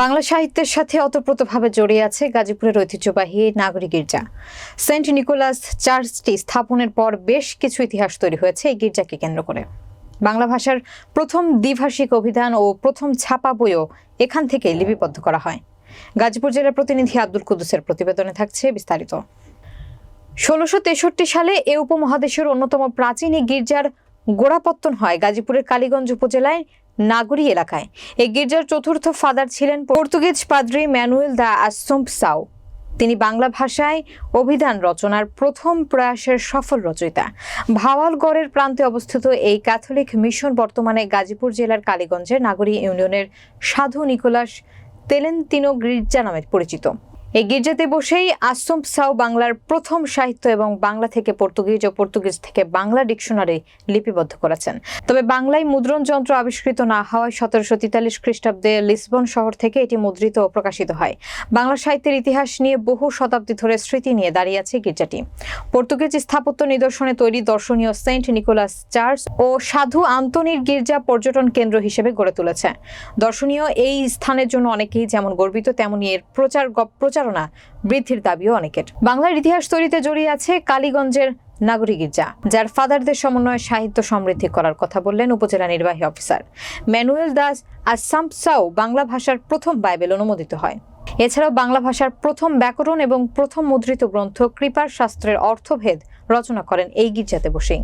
বাংলা সাহিত্যের সাথে অতপ্রতভাবে জড়িয়ে আছে গাজীপুরের ঐতিহ্যবাহী নাগরিক গির্জা। সেন্ট নিকোলাস চার্চটি স্থাপনের পর বেশ কিছু ইতিহাস তৈরি হয়েছে এই গির্জাকে কেন্দ্র করে। বাংলা ভাষার প্রথম দ্বিভাষিক অভিধান ও প্রথম ছাপা বইও এখান থেকে লিপিবদ্ধ করা হয়। গাজীপুর জেলার প্রতিনিধি আব্দুল কুদ্দুসের প্রতিবেদনে থাকছে বিস্তারিত। ষোলোশো তেষট্টি সালে এ উপমহাদেশের অন্যতম প্রাচীন এই গির্জার গোড়াপত্তন হয় গাজীপুরের কালীগঞ্জ উপজেলায় নাগরী এলাকায়। এই গির্জার চতুর্থ ফাদার ছিলেন পর্তুগিজ পাদ্রি ম্যানুয়েল দা আসম্প সাউ তিনি বাংলা ভাষায় অভিধান রচনার প্রথম প্রয়াসের সফল রচয়িতা। ভাওয়ালগড়ের প্রান্তে অবস্থিত এই ক্যাথলিক মিশন বর্তমানে গাজীপুর জেলার কালীগঞ্জের নাগরী ইউনিয়নের সাধু নিকোলাস তেলেন্তিনো গির্জা নামে পরিচিত। এই গির্জাতে বসেই আসম্প সাউ বাংলার প্রথম সাহিত্য এবং বাংলা থেকে পর্তুগিজ ও পর্তুগিজ থেকে বাংলা ডিকশনারি লিপিবদ্ধ করেছেন। তবে বাংলায় মুদ্রণ যন্ত্র আবিষ্কৃত না হওয়ায় সতেরোশো তেতাল্লিশ খ্রিস্টাব্দে লিসবন শহর থেকে এটি মুদ্রিত ও প্রকাশিত হয়। বাংলা সাহিত্যের ইতিহাস নিয়ে বহু শতাব্দী ধরে স্মৃতি নিয়ে দাঁড়িয়ে আছে গির্জাটি। পর্তুগিজ স্থাপত্য নিদর্শনে তৈরি দর্শনীয় সেন্ট নিকোলাস চার্চ ও সাধু আন্তনির গির্জা পর্যটন কেন্দ্র হিসেবে গড়ে তুলেছে। দর্শনীয় এই স্থানের জন্য অনেকেই যেমন গর্বিত, তেমনি এর প্রচার গ- প্রচারণা বৃদ্ধির দাবিও অনেকের। বাংলার ইতিহাস তৈরিতে জড়িয়ে আছে কালীগঞ্জের নাগরিক গির্জা, যার ফাদারদের সমন্বয়ে সাহিত্য সমৃদ্ধি করার কথা বললেন উপজেলা নির্বাহী অফিসার। ম্যানুয়েল দাস আসামসাও বাংলা ভাষার প্রথম বাইবেল অনুমোদিত হয়। এছাড়াও বাংলা ভাষার প্রথম ব্যাকরণ এবং প্রথম মুদ্রিত গ্রন্থ কৃপার শাস্ত্রের অর্থভেদ রচনা করেন এই গির্জাতে বসেই।